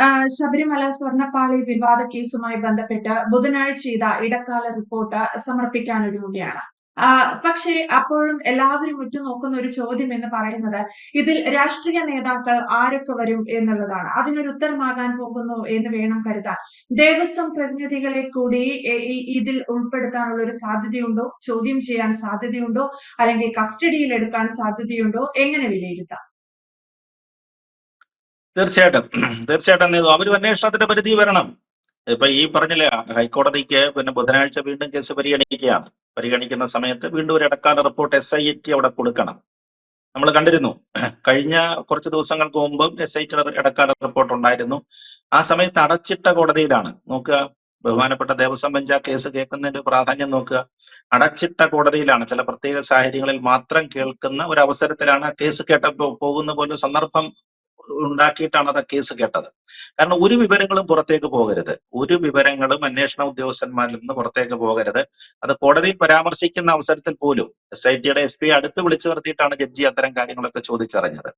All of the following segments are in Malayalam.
ആ, ശബരിമല സ്വർണപ്പാളി വിവാദ കേസുമായി ബന്ധപ്പെട്ട് ബുധനാഴ്ച ചെയ്ത ഇടക്കാല റിപ്പോർട്ട് സമർപ്പിക്കാനൊരുങ്ങുകയാണ്. പക്ഷേ അപ്പോഴും എല്ലാവരും ഉറ്റുനോക്കുന്ന ഒരു ചോദ്യം എന്ന് പറയുന്നത് ഇതിൽ രാഷ്ട്രീയ നേതാക്കൾ ആരൊക്കെ വരും എന്നുള്ളതാണ്. അതിനൊരു ഉത്തരമാകാൻ പോകുന്നു എന്ന് വേണം കരുതാൻ. ദേവസ്വം പ്രതിനിധികളെ കൂടി ഇതിൽ ഉൾപ്പെടുത്താനുള്ള ഒരു സാധ്യതയുണ്ടോ? ചോദ്യം ചെയ്യാൻ സാധ്യതയുണ്ടോ? അല്ലെങ്കിൽ കസ്റ്റഡിയിൽ എടുക്കാൻ സാധ്യതയുണ്ടോ? എങ്ങനെ വിലയിരുത്താം? തീർച്ചയായിട്ടും. തീർച്ചയായിട്ടും അവർ അന്വേഷണത്തിന്റെ പരിധി വരണം. ഇപ്പൊ ഈ പറഞ്ഞില്ലേ ഹൈക്കോടതിക്ക് പിന്നെ ബുധനാഴ്ച വീണ്ടും കേസ് പരിഗണിക്കുകയാണ്. പരിഗണിക്കുന്ന സമയത്ത് വീണ്ടും ഒരു ഇടക്കാല റിപ്പോർട്ട് എസ് ഐ ടി അവിടെ കൊടുക്കണം. നമ്മൾ കണ്ടിരുന്നു കഴിഞ്ഞ കുറച്ച് ദിവസങ്ങൾക്ക് മുമ്പും എസ് ഐ ടി ഇടക്കാല റിപ്പോർട്ട് ഉണ്ടായിരുന്നു. ആ സമയത്ത് അടച്ചിട്ട കോടതിയിലാണ്. നോക്കുക ബഹുമാനപ്പെട്ട ദേവസ്വം ബെഞ്ച് ആ കേസ് കേൾക്കുന്നതിന്റെ പ്രാധാന്യം നോക്കുക. അടച്ചിട്ട കോടതിയിലാണ്. ചില പ്രത്യേക സാഹചര്യങ്ങളിൽ മാത്രം കേൾക്കുന്ന ഒരു അവസരത്തിലാണ് ആ കേസ് കേട്ടപ്പോ പോകുന്ന പോലെ സന്ദർഭം ഉണ്ടാക്കിയിട്ടാണ് അത് കേസ് കേട്ടത്. കാരണം ഒരു വിവരങ്ങളും പുറത്തേക്ക് പോകരുത്. ഒരു വിവരങ്ങളും അന്വേഷണ ഉദ്യോഗസ്ഥന്മാരിൽ നിന്ന് പുറത്തേക്ക് പോകരുത്. അത് കോടതിയിൽ പരാമർശിക്കുന്ന അവസരത്തിൽ പോലും എസ് ഐ ടിയുടെ എസ് പി അടുത്ത് വിളിച്ചു നിർത്തിയിട്ടാണ് ജഡ്ജി അത്തരം കാര്യങ്ങളൊക്കെ ചോദിച്ചറിഞ്ഞത്.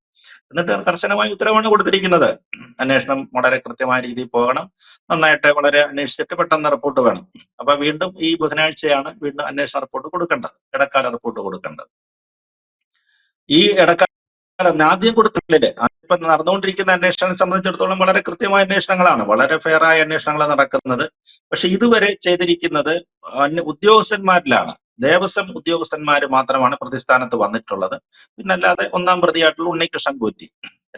എന്നിട്ട് കർശനമായ ഉത്തരവാണ് കൊടുത്തിരിക്കുന്നത്. അന്വേഷണം വളരെ കൃത്യമായ രീതിയിൽ പോകണം. നന്നായിട്ട് വളരെ അന്വേഷിച്ചിട്ട് പെട്ടെന്ന് റിപ്പോർട്ട് വേണം. അപ്പൊ വീണ്ടും ഈ ബുധനാഴ്ചയാണ് വീണ്ടും അന്വേഷണ റിപ്പോർട്ട് കൊടുക്കേണ്ടത്. ഇടക്കാല റിപ്പോർട്ട് കൊടുക്കേണ്ടത്. ഈ ഇടക്കാല ആദ്യം കൊടുത്തിട്ടില്ലേ? ഇപ്പൊ നടന്നുകൊണ്ടിരിക്കുന്ന അന്വേഷണം സംബന്ധിച്ചിടത്തോളം വളരെ കൃത്യമായ അന്വേഷണങ്ങളാണ്. വളരെ ഫെയർ ആയ അന്വേഷണങ്ങളാണ് നടക്കുന്നത്. പക്ഷെ ഇതുവരെ ചെയ്തിരിക്കുന്നത് ഉദ്യോഗസ്ഥന്മാരിലാണ്. ദേവസ്വം ഉദ്യോഗസ്ഥന്മാർ മാത്രമാണ് പ്രതിസ്ഥാനത്ത് വന്നിട്ടുള്ളത്. പിന്നല്ലാതെ ഒന്നാം പ്രതിയായിട്ടുള്ള ഉണ്ണികൃഷ്ണൻ പോറ്റി.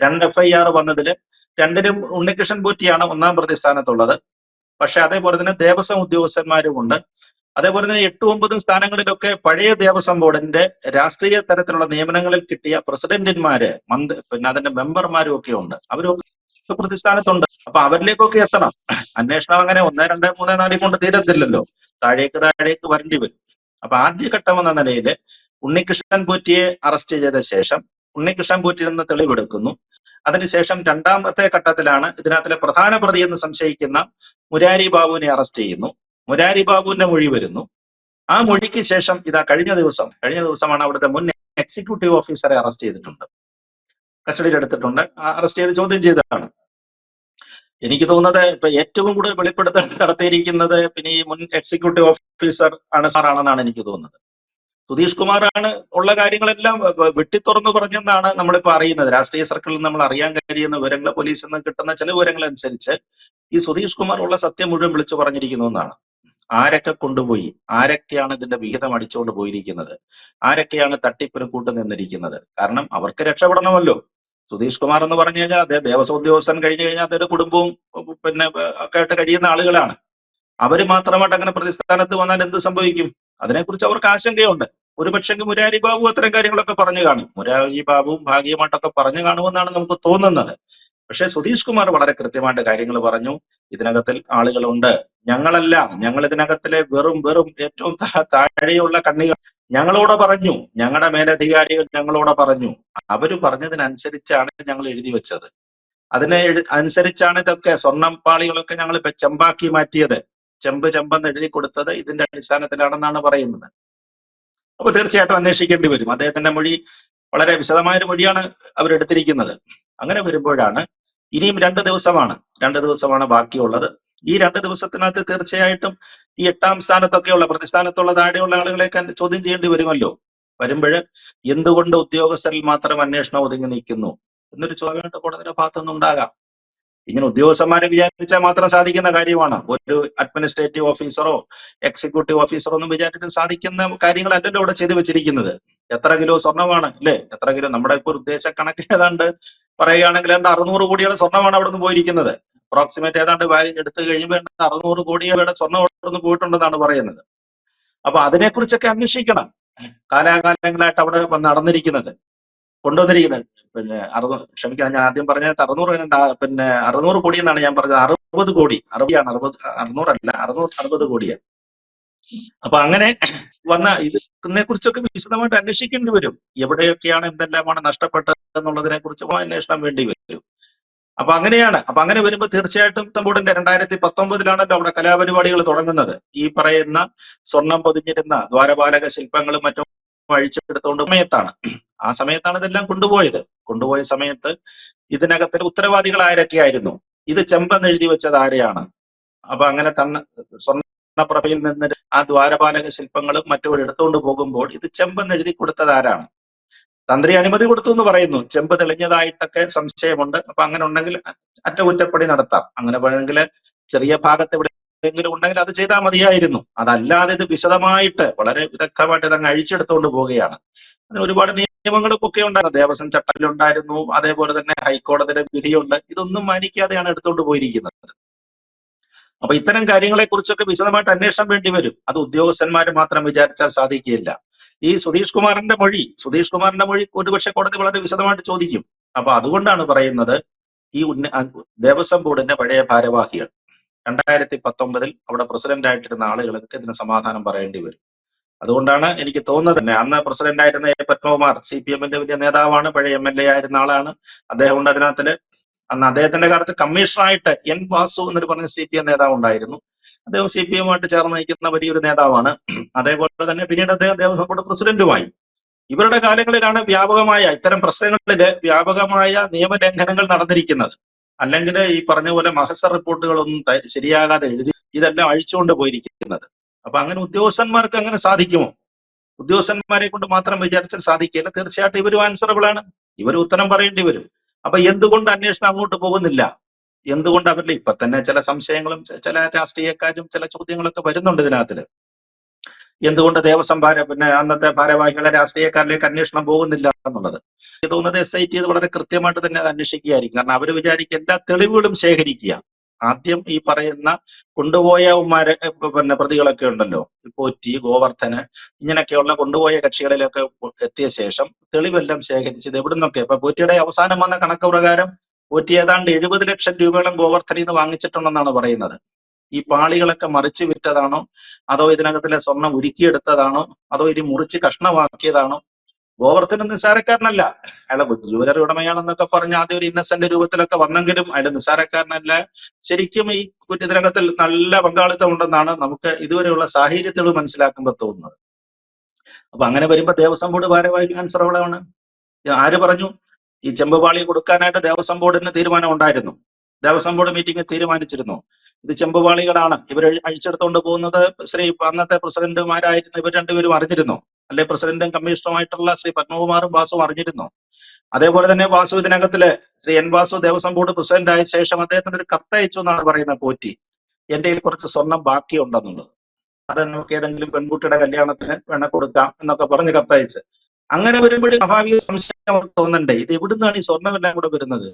രണ്ട് എഫ് ഐ ആർ വന്നതിൽ രണ്ടിനും ഉണ്ണികൃഷ്ണൻ പോറ്റിയാണ് ഒന്നാം പ്രതിസ്ഥാനത്തുള്ളത്. പക്ഷെ അതേപോലെ തന്നെ ദേവസ്വം ഉദ്യോഗസ്ഥന്മാരും ഉണ്ട്. അതേപോലെ തന്നെ എട്ടും ഒമ്പതും സ്ഥാനങ്ങളിലൊക്കെ പഴയ ദേവസ്വം ബോർഡിന്റെ രാഷ്ട്രീയ തരത്തിലുള്ള നിയമനങ്ങളിൽ കിട്ടിയ പ്രസിഡന്റന്മാര് മന്ത്രി പിന്നെ അതിന്റെ മെമ്പർമാരും ഒക്കെ ഉണ്ട്. അവരൊക്കെ പ്രതിസ്ഥാനത്തുണ്ട്. അപ്പൊ അവരിലേക്കൊക്കെ എത്തണം. അന്വേഷണം അങ്ങനെ ഒന്ന് രണ്ട് മൂന്ന് നാലിൽ കൊണ്ട് തീരത്തില്ലല്ലോ. താഴേക്ക് താഴേക്ക് വരേണ്ടി വരും. അപ്പൊ ആദ്യഘട്ടം എന്ന നിലയിൽ ഉണ്ണികൃഷ്ണൻ പോറ്റിയെ അറസ്റ്റ് ചെയ്ത ശേഷം ഉണ്ണികൃഷ്ണൻ പോറ്റിയിൽ നിന്ന് തെളിവെടുക്കുന്നു. അതിനുശേഷം രണ്ടാമത്തെ ഘട്ടത്തിലാണ് ഇതിനകത്തിലെ പ്രധാന പ്രതി എന്ന് സംശയിക്കുന്ന മുരാരി ബാബുവിനെ അറസ്റ്റ് ചെയ്യുന്നു. മുരാരി ബാബുവിന്റെ മൊഴി വരുന്നു. ആ മൊഴിക്ക് ശേഷം ഇതാ കഴിഞ്ഞ ദിവസം കഴിഞ്ഞ ദിവസമാണ് അവിടുത്തെ മുൻ എക്സിക്യൂട്ടീവ് ഓഫീസറെ അറസ്റ്റ് ചെയ്തിട്ടുണ്ട്. കസ്റ്റഡിയിൽ എടുത്തിട്ടുണ്ട്. അറസ്റ്റ് ചെയ്ത് ചോദ്യം ചെയ്തതാണ്. എനിക്ക് തോന്നുന്നത് ഇപ്പൊ ഏറ്റവും കൂടുതൽ വെളിപ്പെടുത്തൽ നടത്തിയിരിക്കുന്നത് പിന്നെ ഈ മുൻ എക്സിക്യൂട്ടീവ് ഓഫീസർ ആണ് സാറാണെന്നാണ് എനിക്ക് തോന്നുന്നത്. സുധീഷ് കുമാറാണ് ഉള്ള കാര്യങ്ങളെല്ലാം വെട്ടിത്തുറന്നു പറഞ്ഞെന്നാണ് നമ്മളിപ്പോ അറിയുന്നത്. രാഷ്ട്രീയ സർക്കിളിൽ നമ്മൾ അറിയാൻ കഴിയുന്ന വിവരങ്ങൾ പോലീസിൽ നിന്ന് കിട്ടുന്ന ചില വിവരങ്ങൾ അനുസരിച്ച് ഈ സുധീഷ് കുമാർ ഉള്ള സത്യം മുഴുവൻ വിളിച്ചു പറഞ്ഞിരിക്കുന്നു എന്നാണ്. ആരൊക്കെ കൊണ്ടുപോയി? ആരൊക്കെയാണ് ഇതിന്റെ വിഹിതം അടിച്ചുകൊണ്ട് പോയിരിക്കുന്നത്? ആരൊക്കെയാണ് തട്ടിപ്പിന് കൂട്ടു നിന്നിരിക്കുന്നത് കാരണം അവർക്ക് രക്ഷപ്പെടണമല്ലോ. സുധീഷ് കുമാർ എന്ന് പറഞ്ഞു കഴിഞ്ഞാൽ അദ്ദേഹം ദേവസ്വം ഉദ്യോഗസ്ഥൻ കഴിഞ്ഞു കഴിഞ്ഞാൽ അദ്ദേഹം കുടുംബവും പിന്നെ ഒക്കെ ആയിട്ട് കഴിയുന്ന ആളുകളാണ്. അവർ മാത്രമായിട്ട് അങ്ങനെ പ്രതിസ്ഥാനത്ത് വന്നാൽ എന്ത് സംഭവിക്കും? അതിനെക്കുറിച്ച് അവർക്ക് ആശങ്കയുണ്ട്. ഒരു പക്ഷേ മുരാരി ബാബു അത്തരം കാര്യങ്ങളൊക്കെ പറഞ്ഞു കാണും. മുരാരി ബാബുവും ഭാഗ്യമായിട്ടൊക്കെ പറഞ്ഞു കാണുമെന്നാണ് നമുക്ക് തോന്നുന്നത്. പക്ഷേ സുധീഷ് കുമാർ വളരെ കൃത്യമായിട്ട് കാര്യങ്ങൾ പറഞ്ഞു. ഇതിനകത്തിൽ ആളുകളുണ്ട്. ഞങ്ങളെല്ലാം ഞങ്ങൾ ഇതിനകത്തിലെ വെറും വെറും ഏറ്റവും താഴെയുള്ള കണ്ണികൾ ഞങ്ങളോട് പറഞ്ഞു. ഞങ്ങളുടെ മേലധികാരികൾ ഞങ്ങളോട് പറഞ്ഞു. അവർ പറഞ്ഞതിനനുസരിച്ചാണ് ഞങ്ങൾ എഴുതി വെച്ചത്. അതിനെ അനുസരിച്ചാണ് ഇതൊക്കെ സ്വർണം പാളികളൊക്കെ ഞങ്ങൾ ചെമ്പാക്കി മാറ്റിയത്. ചെമ്പ് ചെമ്പെന്ന് എഴുതി കൊടുത്തത് ഇതിന്റെ അടിസ്ഥാനത്തിലാണെന്നാണ് പറയുന്നത്. അപ്പൊ തീർച്ചയായിട്ടും അന്വേഷിക്കേണ്ടി വരും. അദ്ദേഹത്തിന്റെ മൊഴി വളരെ വിശദമായ ഒരു മൊഴിയാണ് അവരെടുത്തിരിക്കുന്നത്. അങ്ങനെ വരുമ്പോഴാണ് ഇനിയും രണ്ട് ദിവസമാണ് രണ്ട് ദിവസമാണ് ബാക്കിയുള്ളത്. ഈ രണ്ട് ദിവസത്തിനകത്ത് തീർച്ചയായിട്ടും ഈ എട്ടാം സ്ഥാനത്തൊക്കെയുള്ള പ്രതിസ്ഥാനത്തുള്ള താഴെയുള്ള ആളുകളെയൊക്കെ ചോദ്യം ചെയ്യേണ്ടി വരുമല്ലോ? വരുമ്പോൾ എന്തുകൊണ്ട് ഉദ്യോഗസ്ഥരിൽ മാത്രം അന്വേഷണം ഒതുങ്ങി നിൽക്കുന്നു? എന്നൊരു ചോദ്യമായിട്ട് കോടതിയുടെ ഭാഗത്തുനിന്ന് ഉണ്ടാകാം. ഇങ്ങനെ ഉദ്യോഗസ്ഥന്മാരെ വിചാരിച്ചാൽ മാത്രം സാധിക്കുന്ന കാര്യമാണ്. ഒരു അഡ്മിനിസ്ട്രേറ്റീവ് ഓഫീസറോ എക്സിക്യൂട്ടീവ് ഓഫീസറോ ഒന്നും വിചാരിച്ചാൽ സാധിക്കുന്ന കാര്യങ്ങളല്ലല്ലോ ഇവിടെ ചെയ്തു വെച്ചിരിക്കുന്നത്. എത്ര കിലോ സ്വർണമാണ് അല്ലേ? എത്ര കിലോ നമ്മുടെ ഇപ്പൊ ഒരു ഉദ്ദേശ കണക്ക് പറയുകയാണെങ്കിൽ എന്താ അറുന്നൂറ് കോടിയുടെ സ്വർണമാണ് അവിടെ നിന്ന് പോയിരിക്കുന്നത്. അപ്രോക്സിമേറ്റ് ഏതാണ്ട് എടുത്തു കഴിയുമ്പോൾ അറുന്നൂറ് കോടിയുടെ സ്വർണം അവിടെ നിന്ന് പോയിട്ടുണ്ടെന്നാണ് പറയുന്നത്. അപ്പൊ അതിനെക്കുറിച്ചൊക്കെ അന്വേഷിക്കണം. കാലാകാലങ്ങളായിട്ട് അവിടെ നടന്നിരിക്കുന്നത്. കൊണ്ടുവന്നിരിക്കുന്നത്. പിന്നെ അറുന്നൂറ് ക്ഷമിക്കണം ഞാൻ ആദ്യം പറഞ്ഞത് അറുന്നൂറ് പിന്നെ അറുന്നൂറ് കോടി എന്നാണ് ഞാൻ പറഞ്ഞത്. അറുപത് കോടി. അറുപതാണ് അറുപത് അറുന്നൂറല്ല അറുന്നൂറ് അറുപത് കോടിയാണ്. അപ്പൊ അങ്ങനെ വന്ന ഇതിനെ കുറിച്ചൊക്കെ വിശദമായിട്ട് അന്വേഷിക്കേണ്ടി വരും. എവിടെയൊക്കെയാണ് എന്തെല്ലാമാണ് നഷ്ടപ്പെട്ടത് എന്നുള്ളതിനെ കുറിച്ച് അന്വേഷണം വേണ്ടി വരും. അപ്പൊ അങ്ങനെയാണ്. അപ്പൊ അങ്ങനെ വരുമ്പോൾ തീർച്ചയായിട്ടും തമ്പൂടിന്റെ രണ്ടായിരത്തി പത്തൊമ്പതിലാണല്ലോ അവിടെ കലാപരിപാടികൾ തുടങ്ങുന്നത്. ഈ പറയുന്ന സ്വർണം പൊതിഞ്ഞിരുന്ന ദ്വാരപാലക ശില്പങ്ങളും മറ്റും അഴിച്ചെടുത്തുകൊണ്ട് സമയത്താണ്. ആ സമയത്താണ് ഇതെല്ലാം കൊണ്ടുപോയത്. കൊണ്ടുപോയ സമയത്ത് ഇതിനകത്തിൽ ഉത്തരവാദികൾ ആരൊക്കെയായിരുന്നു? ഇത് ചെമ്പെന്ന് എഴുതി വെച്ചത് ആരെയാണ്? അപ്പൊ അങ്ങനെ തന്ന സ്വർണപ്രഭയിൽ നിന്ന് ആ ദ്വാരപാലക ശില്പങ്ങളും മറ്റും എടുത്തുകൊണ്ട് പോകുമ്പോൾ ഇത് ചെമ്പെന്ന് എഴുതി കൊടുത്തത് ആരാണ്? തന്ത്രി അനുമതി കൊടുത്തു എന്ന് പറയുന്നു. ചെമ്പ് തെളിഞ്ഞതായിട്ടൊക്കെ സംശയമുണ്ട്. അപ്പൊ അങ്ങനെ ഉണ്ടെങ്കിൽ അറ്റകുറ്റപ്പണി നടത്താം. അങ്ങനെ വേണമെങ്കിൽ ചെറിയ ഭാഗത്ത് എവിടെയെങ്കിലും ഉണ്ടെങ്കിൽ അത് ചെയ്താൽ മതിയായിരുന്നു. അതല്ലാതെ ഇത് വിശദമായിട്ട് വളരെ വിദഗ്ധമായിട്ട് ഇതങ്ങ് അഴിച്ചെടുത്തുകൊണ്ട് പോവുകയാണ്. അതിന് ഒരുപാട് നിയമങ്ങളും ഒക്കെ ഉണ്ടായിരുന്നു. ദേവസ്വം ചട്ടത്തിലുണ്ടായിരുന്നു. അതേപോലെ തന്നെ ഹൈക്കോടതിയുടെ വിധിയുണ്ട്. ഇതൊന്നും മാനിക്കാതെയാണ് എടുത്തുകൊണ്ട് പോയിരിക്കുന്നത്. അപ്പൊ ഇത്തരം കാര്യങ്ങളെ കുറിച്ചൊക്കെ വിശദമായിട്ട് അന്വേഷണം വേണ്ടി വരും. അത് ഉദ്യോഗസ്ഥന്മാർ മാത്രം വിചാരിച്ചാൽ സാധിക്കുകയില്ല. ഈ സുധീഷ് കുമാറിന്റെ മൊഴി സുധീഷ് കുമാറിന്റെ മൊഴി ഒരുപക്ഷെ കോടതി വളരെ വിശദമായിട്ട് ചോദിക്കും. അപ്പൊ അതുകൊണ്ടാണ് പറയുന്നത് ഈ ഉന്ന ദേവസ്വം ബോർഡിന്റെ പഴയ ഭാരവാഹികൾ. രണ്ടായിരത്തി പത്തൊമ്പതിൽ അവിടെ പ്രസിഡന്റ് ആയിട്ടിരുന്ന ആളുകൾക്ക് ഇതിന് സമാധാനം പറയേണ്ടി വരും. അതുകൊണ്ടാണ് എനിക്ക് തോന്നുന്നത് തന്നെ അന്ന് പ്രസിഡന്റ് ആയിരുന്ന എ പത്മകുമാർ സി പി എമ്മിന്റെ വലിയ നേതാവാണ് പഴയ എം എൽ എ ആയിരുന്ന ആളാണ്. അദ്ദേഹം ഉണ്ട് അതിനകത്തിൽ. അന്ന് അദ്ദേഹത്തിന്റെ കാലത്ത് കമ്മീഷണറായിട്ട് എൻ വാസു എന്നൊരു പറഞ്ഞ സി പി എം നേതാവ് ഉണ്ടായിരുന്നു. അദ്ദേഹം സി പി എമ്മുമായിട്ട് ചേർന്ന് നയിക്കുന്ന വലിയൊരു നേതാവാണ്. അതേപോലെ തന്നെ പിന്നീട് അദ്ദേഹം ദേവസ്വം ബോർഡ് പ്രസിഡന്റുമായി ഇവരുടെ കാലങ്ങളിലാണ് വ്യാപകമായ ഇത്തരം പ്രശ്നങ്ങളിൽ വ്യാപകമായ നിയമലംഘനങ്ങൾ നടന്നിരിക്കുന്നത്. അല്ലെങ്കിൽ ഈ പറഞ്ഞ പോലെ മഹസർ റിപ്പോർട്ടുകളൊന്നും ശരിയാകാതെ എഴുതി ഇതെല്ലാം അഴിച്ചുകൊണ്ട് പോയിരിക്കുന്നത്. അപ്പൊ അങ്ങനെ ഉദ്യോഗസ്ഥന്മാർക്ക് അങ്ങനെ സാധിക്കുമോ? ഉദ്യോഗസ്ഥന്മാരെ കൊണ്ട് മാത്രം വിചാരിച്ചാൽ സാധിക്കില്ല. തീർച്ചയായിട്ടും ഇവരും ആൻസറബിൾ ആണ്. ഇവർ ഉത്തരം പറയേണ്ടി വരും. അപ്പൊ എന്തുകൊണ്ട് അന്വേഷണം അങ്ങോട്ട് പോകുന്നില്ല? എന്തുകൊണ്ട് അവരിൽ ഇപ്പൊ തന്നെ ചില സംശയങ്ങളും ചില രാഷ്ട്രീയക്കാരും ചില ചോദ്യങ്ങളൊക്കെ വരുന്നുണ്ട് ഇതിനകത്തിൽ. എന്തുകൊണ്ട് ദേവസ്വം ഭാര പിന്നെ അന്നത്തെ ഭാരവാഹികളെ രാഷ്ട്രീയക്കാരിലേക്ക് അന്വേഷണം പോകുന്നില്ല എന്നുള്ളത്. തോന്നുന്നത് എസ് ഐ ടി വളരെ കൃത്യമായിട്ട് തന്നെ അത് അന്വേഷിക്കുകയായിരിക്കും. കാരണം അവർ വിചാരിക്കും എല്ലാ തെളിവുകളും ശേഖരിക്കുക. ആദ്യം ഈ പറയുന്ന കൊണ്ടുപോയവന്മാരെ പിന്നെ പ്രതികളൊക്കെ ഉണ്ടല്ലോ. പോറ്റി ഗോവർദ്ധന് ഇങ്ങനെയൊക്കെയുള്ള കൊണ്ടുപോയ കക്ഷികളിലൊക്കെ എത്തിയ ശേഷം തെളിവെല്ലാം ശേഖരിച്ചത് എവിടുന്നൊക്കെ? ഇപ്പൊ പോറ്റിയുടെ അവസാനം വന്ന കണക്ക് പ്രകാരം പോറ്റി ഏതാണ്ട് എഴുപത് ലക്ഷം രൂപയോളം ഗോവർദ്ധനിൽ നിന്ന് വാങ്ങിച്ചിട്ടുണ്ടെന്നാണ് പറയുന്നത്. ഈ പാളികളൊക്കെ മറിച്ച് വിറ്റതാണോ? അതോ ഇതിനകത്തിലെ സ്വർണം ഉരുക്കിയെടുത്തതാണോ? അതോ ഇനി മുറിച്ച് കഷ്ണമാക്കിയതാണോ? ഗോവർദ്ധനം നിസ്സാരക്കാരനല്ല. അയാളെ ജുവലറി ഉടമയാണെന്നൊക്കെ പറഞ്ഞ ആദ്യം ഒരു ഇന്നസെന്റ് രൂപത്തിലൊക്കെ വന്നെങ്കിലും അയാൾ നിസ്സാരക്കാരനല്ല. ശരിക്കും ഈ കുറ്റത്തിനകത്തിൽ നല്ല പങ്കാളിത്തം ഉണ്ടെന്നാണ് നമുക്ക് ഇതുവരെയുള്ള സാഹചര്യത്തിൽ മനസ്സിലാക്കുമ്പോൾ തോന്നുന്നത്. അപ്പൊ അങ്ങനെ വരുമ്പോ ദേവസ്വം ബോർഡ് ഭാരവാഹി ആൻസർ അവളാണ്. ആര് പറഞ്ഞു? ഈ ചെമ്പുപാളി കൊടുക്കാനായിട്ട് ദേവസ്വം ബോർഡിന് തീരുമാനം ഉണ്ടായിരുന്നു. ദേവസ്വം ബോർഡ് മീറ്റിംഗ് തീരുമാനിച്ചിരുന്നു. ഇത് ചെമ്പുപാളികളാണ്. ഇവർ അഴിച്ചെടുത്തുകൊണ്ട് പോകുന്നത് ശ്രീ അന്നത്തെ പ്രസിഡന്റുമാരായിരുന്ന. ഇവർ രണ്ടുപേരും അറിഞ്ഞിരുന്നു. അല്ലെ പ്രസിഡന്റും കമ്മീഷണറുമായിട്ടുള്ള ശ്രീ പത്മകുമാറും വാസുവും അറിഞ്ഞിരുന്നു. അതേപോലെ തന്നെ Vasu ഇതിനകത്തിൽ Shri N Vasu Devaswom board president ആയ ശേഷം അദ്ദേഹത്തിന് ഒരു കത്തയച്ചു എന്നാണ് പറയുന്നത് പോറ്റി. എന്റെ കയ്യിൽ കുറച്ച് സ്വർണം ബാക്കിയുണ്ടെന്നുള്ളത് അത് നമുക്ക് ഏതെങ്കിലും പെൺകുട്ടിയുടെ കല്യാണത്തിന് വേണ കൊടുക്കാം എന്നൊക്കെ പറഞ്ഞ് കത്തയച്ച് അങ്ങനെ വരുമ്പോഴും സ്വാഭാവിക സംശയം അവർക്ക് തോന്നണ്ടേ ഇത് എവിടുന്നാണ് ഈ സ്വർണമെല്ലാം കൂടെ വരുന്നത്?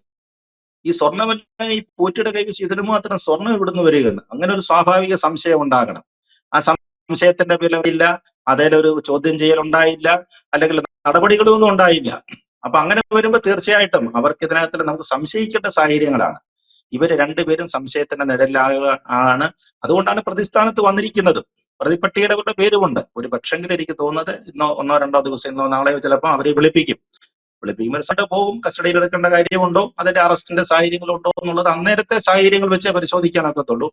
ഈ സ്വർണമെല്ലാം ഈ പോറ്റിയുടെ കൈവശം ഇതിന് മാത്രം സ്വർണം ഇവിടുന്ന് വരികയാണ്? അങ്ങനെ ഒരു സ്വാഭാവിക സംശയം ഉണ്ടാകണം. ആ സംശയത്തിന്റെ വിലയില്ല അതിലൊരു ചോദ്യം ചെയ്യൽ ഉണ്ടായില്ല അല്ലെങ്കിൽ നടപടികളൊന്നും ഉണ്ടായില്ല. അപ്പൊ അങ്ങനെ വരുമ്പോൾ തീർച്ചയായിട്ടും അവർക്ക് ഇതിനകത്തിൽ നമുക്ക് സംശയിക്കേണ്ട സാഹചര്യങ്ങളാണ്. ഇവർ രണ്ടുപേരും സംശയത്തിന്റെ നിഴലാകുക ആണ്. അതുകൊണ്ടാണ് പ്രതിസ്ഥാനത്ത് വന്നിരിക്കുന്നത്. പ്രതിപട്ടികയിൽ പേരുമുണ്ട്. ഒരു പക്ഷെങ്കിൽ എനിക്ക് തോന്നുന്നത് ഇന്നോ ഒന്നോ രണ്ടോ ദിവസം ഇന്നോ നാളെയോ ചിലപ്പോൾ അവരെ വിളിപ്പിക്കും. വിളിപ്പിക്കുമ്പോൾ പോകും കസ്റ്റഡിയിൽ എടുക്കേണ്ട കാര്യമുണ്ടോ? അതിന്റെ അറസ്റ്റിന്റെ സാഹചര്യങ്ങളുണ്ടോ എന്നുള്ളത് അന്നേരത്തെ സാഹചര്യങ്ങൾ വെച്ചേ പരിശോധിക്കാനൊക്കത്തുള്ളൂ.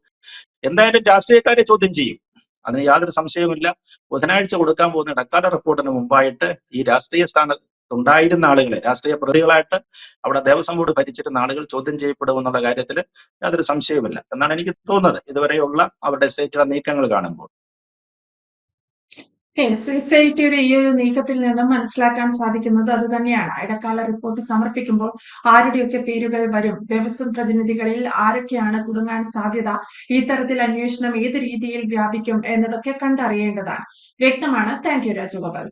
എന്തായാലും രാഷ്ട്രീയക്കാരെ ചോദ്യം ചെയ്യും. അതിന് യാതൊരു സംശയവുമില്ല. ബുധനാഴ്ച കൊടുക്കാൻ പോകുന്ന ഡക്കാർഡ് റിപ്പോർട്ടിന് മുമ്പായിട്ട് ഈ രാഷ്ട്രീയ സ്ഥാനത്ത് ഉണ്ടായിരുന്ന ആളുകളെ രാഷ്ട്രീയ പ്രതികളായിട്ട് അവിടെ ദേവസ്വം ബോർഡ് ഭരിച്ചിരുന്ന ആളുകൾ ചോദ്യം ചെയ്യപ്പെടുമെന്നുള്ള കാര്യത്തിൽ യാതൊരു സംശയവുമില്ല. എന്നാണ് എനിക്ക് തോന്നുന്നത്. ഇതുവരെയുള്ള അവരുടെ സ്റ്റേറ്റിലെ നീക്കങ്ങൾ കാണുമ്പോൾ. എസ് എസ് ഐ ടിയുടെ ഈ ഒരു നീക്കത്തിൽ നിന്നും മനസ്സിലാക്കാൻ സാധിക്കുന്നത് അത് തന്നെയാണ്. ഇടക്കാല റിപ്പോർട്ട് സമർപ്പിക്കുമ്പോൾ ആരുടെയൊക്കെ പേരുകൾ വരും? ദേവസ്വം പ്രതിനിധികളിൽ ആരൊക്കെയാണ് കുടുങ്ങാൻ സാധ്യത? ഈ തരത്തിൽ അന്വേഷണം ഏത് രീതിയിൽ വ്യാപിക്കും എന്നതൊക്കെ കണ്ടറിയേണ്ടതാണ്. വ്യക്തമാണ്. Thank you Rajagopal